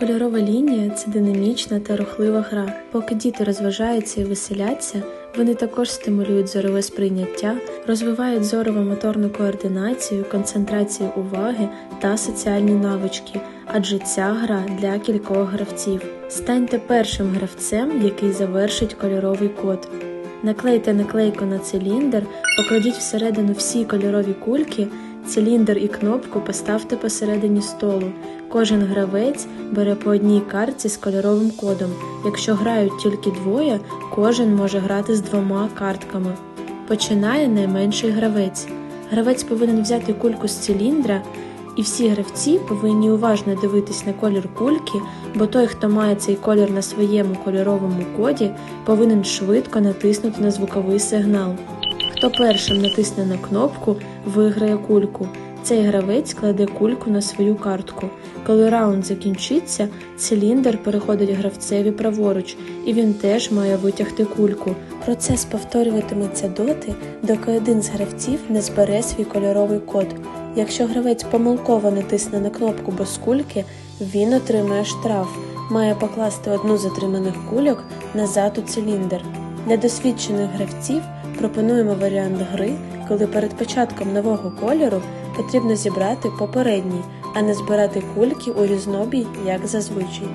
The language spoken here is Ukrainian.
Кольорова лінія це динамічна та рухлива гра. Поки діти розважаються і веселяться, вони також стимулюють зорове сприйняття, розвивають зорово-моторну координацію, концентрацію уваги та соціальні навички, адже ця гра для кількох гравців. Станьте першим гравцем, який завершить кольоровий код. Наклейте наклейку на циліндр, покладіть всередину всі кольорові кульки, циліндр і кнопку поставте посередині столу. Кожен гравець бере по одній картці з кольоровим кодом. Якщо грають тільки двоє, кожен може грати з двома картками. Починає найменший гравець. Гравець повинен взяти кульку з циліндра, і всі гравці повинні уважно дивитись на колір кульки, бо той, хто має цей колір на своєму кольоровому коді, повинен швидко натиснути на звуковий сигнал. Хто першим натисне на кнопку, виграє кульку. Цей гравець кладе кульку на свою картку. Коли раунд закінчиться, циліндр переходить гравцеві праворуч, і він теж має витягти кульку. Процес повторюватиметься доти, доки один з гравців не збере свій кольоровий код. Якщо гравець помилково натисне на кнопку без кульки, він отримує штраф, має покласти одну з отриманих кульок назад у циліндр. Для досвідчених гравців пропонуємо варіант гри, коли перед початком нового кольору потрібно зібрати попередній, а не збирати кульки у різнобій, як зазвичай.